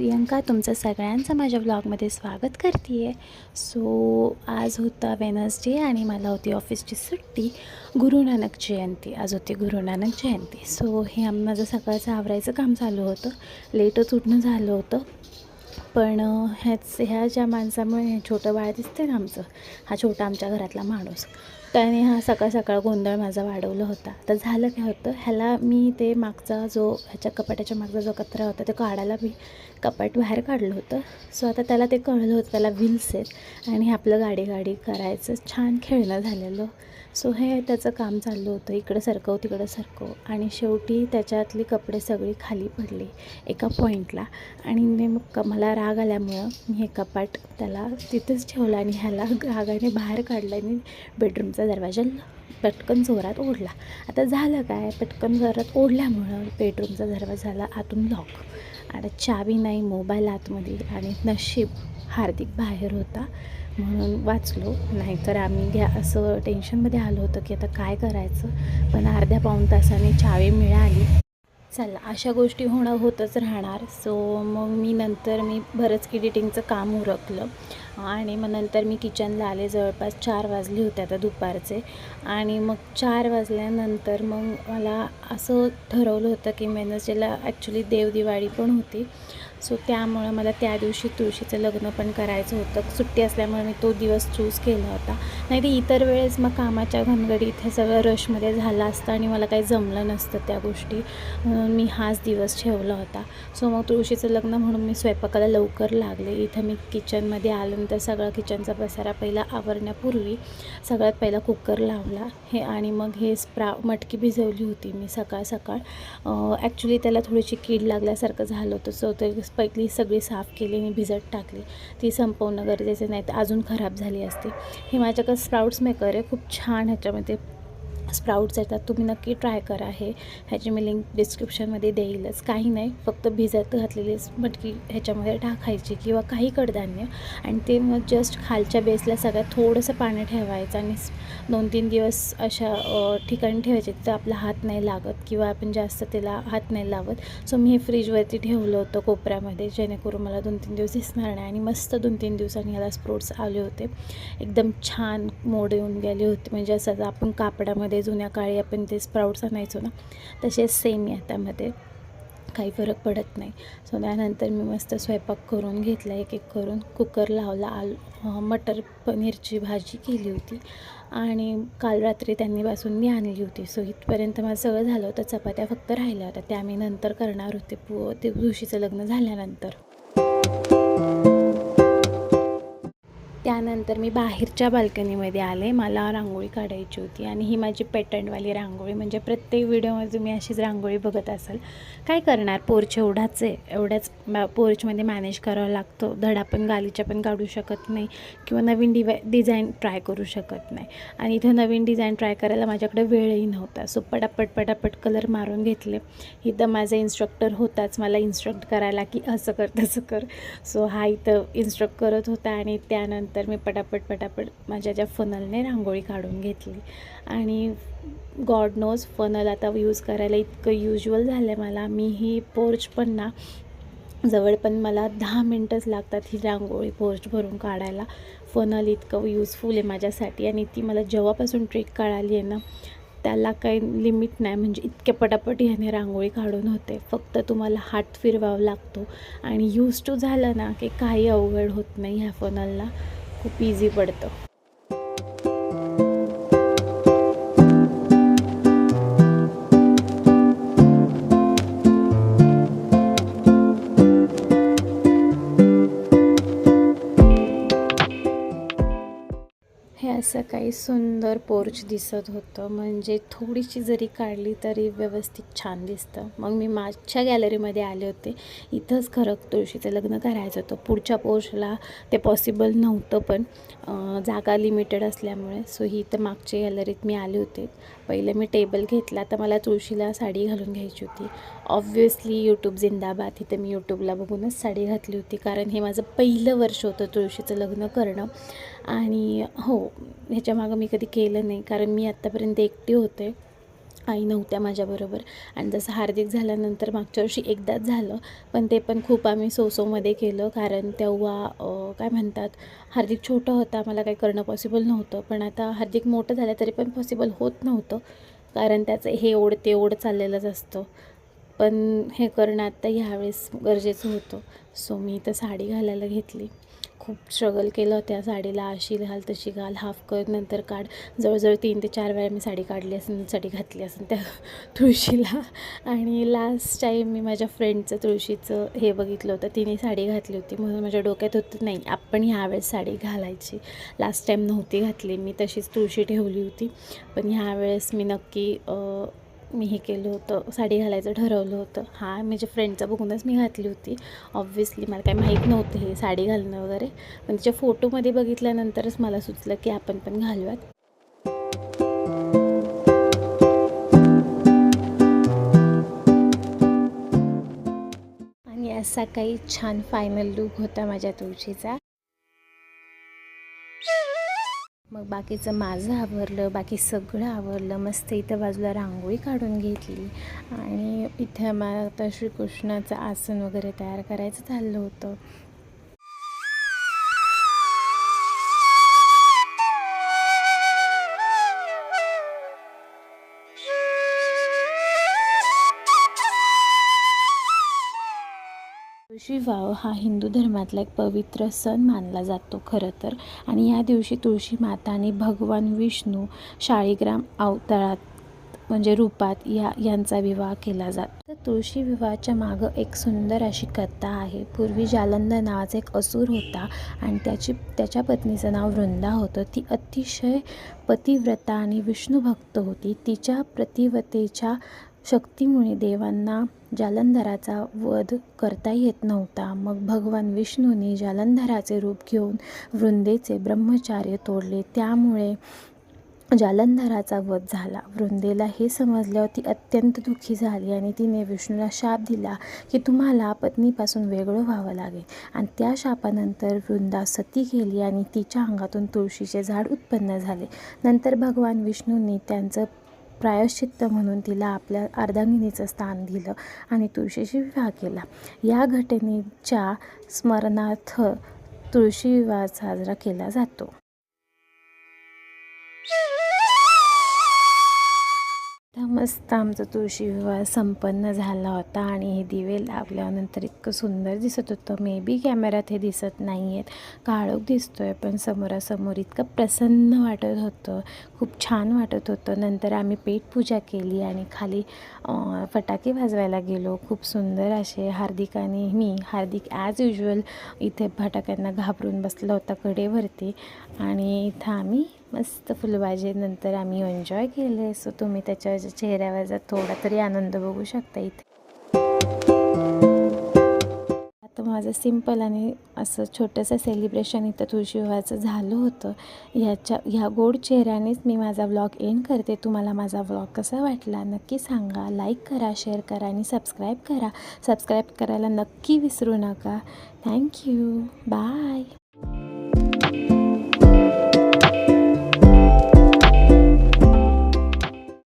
प्रियंका तुमचं सगळ्यांचं माझ्या ब्लॉगमध्ये स्वागत करते आहे सो आज होता वेनसडे आणि मला होती ऑफिसची सुट्टी. गुरु नानक जयंती आज होती गुरु नानक जयंती. सो हे आम माझं सकाळचं आवरायचं काम चालू होतं. लेटच उठणं झालं होतं. पण ह्याच ह्या ज्या माणसामुळे हे छोटं बाळ दिसते ना आमचं हा छोटा आमच्या घरातला माणूस त्याने हा सकाळ सकाळ गोंधळ माझा वाढवला होता. तर झालं काय होतं ह्याला मी ते मागचा जो ह्याच्या कपाटाच्या मागचा जो कचरा होता ते काढायला मी कपाट बाहेर काढलं होतं. सो आता त्याला ते कळलं होतं त्याला व्हील्स आहेत आणि हे आपलं गाडी गाडी करायचं छान खेळणं झालेलं. सो हे त्याचं काम चाललं होतं. इकडं सरकव तिकडं सरकव. आणि शेवटी त्याच्यातली कपडे सगळी खाली पडले एका पॉईंटला आणि नेमकं मला राग आल्यामुळं मी हे कपाट त्याला तिथेच ठेवलं आणि ह्याला रागाने बाहेर काढलं आणि बेडरूमचा दरवाजा पटकन जोरात ओढला. आता झालं काय? पटकन जोरात ओढल्यामुळं बेडरूमचा दरवाजा झाला आतून लॉक आणि चावी नाही मोबाईल आतमध्ये. आणि नशीब हार्दिक बाहेर होता. म्हणून वाचलो. नाहीतर आम्ही घ्या असं टेन्शनमध्ये आलो होतं की आता काय करायचं? पण अर्ध्या पाऊण तासाने चावी मिळाली. चला अशा गोष्टी होणं होतच राहणार. सो मग मी नंतर मी बरंच एडिटिंगचं काम उरकलं. आणि मग नंतर मी किचनला आले. जवळपास चार वाजले होते आता दुपारचे. आणि मग चार वाजल्यानंतर मग मला असं ठरवलं होतं की वेनसडेला ॲक्च्युली देवदिवाळी पण होती. सो त्यामुळं मला त्या दिवशी तुळशीचं लग्न पण करायचं होतं. सुट्टी असल्यामुळे मी तो दिवस चूज केला होता. नाही तर इतर वेळेस मग कामाच्या घनगडीत हे सगळं रशमध्ये झालं असतं आणि मला काही जमलं नसतं त्या गोष्टी. म्हणून मी हाच दिवस ठेवला होता. सो मग तुळशीचं लग्न म्हणून मी स्वयंपाकाला लवकर लागले. इथं मी किचनमध्ये आल्यानंतर सगळा किचनचा पसारा पहिला आवरण्यापूर्वी सगळ्यात पहिला कुकर लावला. हे आणि मग हे स्प्रा मटकी भिजवली होती मी सकाळ सकाळ. ॲक्च्युली त्याला थोडीशी कीड लागल्यासारखं झालं होतं. सो ते पहिली सगळी साफ केली आणि भिजत टाकली. ती संपवणं गरजेचं नाही तर अजून खराब झाली असते. हे माझ्याकडे स्प्राऊट्स मेकर आहे खूप छान ह्याच्यामध्ये स्प्राउट्स येतात तुम्ही नक्की ट्राय करा हे. ह्याची मी लिंक डिस्क्रिप्शनमध्ये देईलच. काही नाही फक्त भिजत घातलेलीच मटकी ह्याच्यामध्ये टाकायची किंवा काही कडधान्य आणि ते मग जस्ट खालच्या बेसला सगळ्यात थोडंसं पाणी ठेवायचं आणि दोन तीन दिवस अशा ठिकाणी ठेवायचे तर आपला हात नाही लागत किंवा आपण जास्त त्याला हात नाही लावत. सो मी हे फ्रीजवरती ठेवलं होतं कोपऱ्यामध्ये जेणेकरून मला दोन तीन दिवस दिसणार नाही आणि मस्त दोन तीन दिवसांनी ह्याला स्प्रोट्स आले होते. एकदम छान मोड येऊन गेले होते. म्हणजे असं आपण कापडामध्ये जुन्या काळी आपण ते स्प्राऊट्स आणायचो ना तसेच सेम आहे त्यामध्ये. काही फरक पडत नाही. सो त्यानंतर मी मस्त स्वयंपाक करून घेतला एक एक करून. कुकर लावला आल मटर पनीरची भाजी केली होती. आणि काल रात्री त्यांनी बासुंदी आणली होती. सो इथपर्यंत माझं सगळं झालं होतं. चपात्या फक्त राहिल्या होत्या. त्या मी नंतर करणार होते. पु ते दिवशीचं लग्न झाल्यानंतर. त्यानंतर मी बाहेरच्या बाल्कनीमध्ये आले. मला रांगोळी काढायची होती आणि ही माझी पेटंटवाली रांगोळी. म्हणजे प्रत्येक व्हिडिओमध्ये तुम्ही अशीच रांगोळी बघत असाल. काय करणार? पोर्च एवढाच आहे. एवढ्याच पोर्चमध्ये मॅनेज करावं लागतो. धडा पण गालीच्या पण काढू शकत नाही किंवा नवीन डिवाय डिझाईन ट्राय करू शकत नाही. आणि इथं नवीन डिझाईन ट्राय करायला माझ्याकडे वेळही नव्हता. सो पटापट पटापट कलर मारून घेतले. इथं माझा इन्स्ट्रक्टर होताच मला इन्स्ट्रक्ट करायला की असं कर तसं कर. सो हा इथं इन्स्ट्रक्ट करत होता आणि त्यानंतर मी पटापट पटापट माझ्या ज्या फनलने रांगोळी काढून घेतली. आणि गॉड नोज फनल आता यूज करायला इतकं युज्युअल झालं आहे मला. मी ही पोर्च पण ना जवळ पण मला दहा मिनटंच लागतात ही रांगोळी पोर्च भरून काढायला. फनल इतकं यूजफुल आहे माझ्यासाठी आणि ती मला जेव्हापासून ट्रिक कळाली आहे ना त्याला काही लिमिट नाही. म्हणजे इतक्या पटापट ह्याने रांगोळी काढून होते. फक्त तुम्हाला हात फिरवावा लागतो. आणि यूज टू झालं ना की काही अवघड होत नाही ह्या फनलला खूप इझी पडतं. असं काही सुंदर पोर्च दिसत होतं. म्हणजे थोडीशी जरी काढली तरी व्यवस्थित छान दिसतं. मग मी मागच्या गॅलरीमध्ये आले होते. इथंच खरं तुळशीचं लग्न करायचं होतं. पुढच्या पोर्चला ते पॉसिबल नव्हतं पण जागा लिमिटेड असल्यामुळे. सो ही तर मागच्या गॅलरीत मी आले होते. पहिलं मी टेबल घेतला तर मला तुळशीला साडी घालून घ्यायची होती. ऑब्व्हियसली यूट्यूब जिंदाबाद. इथं मी यूट्यूबला बघूनच साडी घातली होती. कारण हे माझं पहिलं वर्ष होतं तुळशीचं लग्न करणं. आणि हो ह्याच्यामागं मी कधी केलं नाही. कारण मी आत्तापर्यंत एकटी होते. आई नव्हत्या माझ्याबरोबर. आणि जसं हार्दिक झाल्यानंतर मागच्या वर्षी एकदाच झालं. पण ते पण खूप आम्ही सोसोमध्ये केलं. कारण तेव्हा काय म्हणतात हार्दिक छोटं होता. मला काही करणं पॉसिबल नव्हतं. पण आता हार्दिक मोठं झालं तरी पण पॉसिबल होत नव्हतं. कारण त्याचं हे ओढ ते ओढ चाललेलंच असतं. पण हे करणं आत्ता ह्यावेळेस गरजेचं होतं. सो मी तर साडी घालायला घेतली. खूप स्ट्रगल केलं त्या साडीला अशी घाल तशी घाल हाफ कर नंतर काढ. जवळजवळ तीन ते चार वेळा मी साडी काढली असेल साडी घातली असेल त्या तुळशीला. आणि लास्ट टाईम मी माझ्या फ्रेंडचं तुळशीचं हे बघितलं होतं. तिने साडी घातली होती. म्हणून माझ्या डोक्यात होतं नाही आपण ह्यावेळेस साडी घालायची. लास्ट टाईम नव्हती घातली. मी तशीच तुळशी ठेवली होती. पण ह्यावेळेस मी नक्की मी हे केलं होतं साडी घालायचं ठरवलं होतं. हा माझ्या फ्रेंडचा बघूनच मी घातली होती. ऑब्व्हियसली मला काही माहीत नव्हतं हे साडी घालणं वगैरे. पण तिच्या फोटोमध्ये बघितल्यानंतरच मला सुचलं की आपण पण घालूयात. आणि आज सकाळी छान फायनल लुक होता माझ्या तुळशीचा. मग बाकीचं माझं आवरलं बाकी सगळं आवरलं मस्त इथं बाजूला रांगोळी काढून घेतली आणि इथे मला आता श्रीकृष्णाचं आसन वगैरे तयार करायचं चाललं होतं. तुळशी वाव हा हिंदू धर्मातला एक पवित्र सण मानला जातो खरं तर. आणि या दिवशी तुळशी माता आणि भगवान विष्णू शाळीग्राम अवतारात म्हणजे रूपात या यांचा विवाह केला जातो. तर तुळशी विवाहाच्या मागं एक सुंदर अशी कथा आहे. पूर्वी जालंधर नावाचा एक असुर होता आणि त्याची त्याच्या पत्नीचं नाव वृंदा होतं. ती अतिशय पतिव्रता आणि विष्णुभक्त होती. तिच्या प्रतिवतेच्या शक्तीमुळे देवांना जालंधराचा वध करता येत नव्हता. मग भगवान विष्णूने जालंधराचे रूप घेऊन वृंदेचे ब्रह्मचार्य तोडले. त्यामुळे जालंधराचा वध झाला. वृंदेला हे समजल्यावर ती अत्यंत दुःखी झाली आणि तिने विष्णूला शाप दिला की तुम्हाला पत्नीपासून वेगळं व्हावं लागेल. आणि त्या शापानंतर वृंदा सती गेली आणि तिच्या अंगातून तुळशीचे झाड उत्पन्न झाले. नंतर भगवान विष्णूंनी त्यांचं प्रायश्चित्त म्हणून तिला आपल्या अर्धांगिनीचं स्थान दिलं आणि तुळशीशी विवाह केला. या घटनेच्या स्मरणार्थ तुळशी विवाह साजरा केला जातो. मस्त आमचा तुळशी विवाह संपन्न झाला होता आणि हे दिवे लावल्यानंतर इतकं सुंदर दिसत होतं. मे बी कॅमेऱ्यात हे दिसत नाही आहेत काळोख दिसतो आहे पण समोरासमोर इतकं प्रसन्न वाटत होतं. खूप छान वाटत होतं. नंतर आम्ही पेटपूजा केली आणि खाली फटाके वाजवायला गेलो. खूप सुंदर असे हार्दिक आणि मी हार्दिक ॲज युजल इथे फटाक्यांना घाबरून बसला होता कडेवरती. आणि इथं आम्ही मस्त फुलबाजीनंतर आम्ही एन्जॉय केले. सो तुम्ही त्याच्या चेहऱ्यावरचा थोडा तरी आनंद बघू शकता इथे. आता माझं सिंपल आणि असं छोटंसं सेलिब्रेशन इथं तुळशी विवाहाचं झालं होतं. ह्याच्या ह्या गोड चेहऱ्यानेच मी माझा व्लॉग एंड करते. तुम्हाला माझा व्लॉग कसा वाटला नक्की सांगा. लाईक करा शेअर करा आणि सबस्क्राईब करा. सबस्क्राईब करायला नक्की विसरू नका. Thank you bye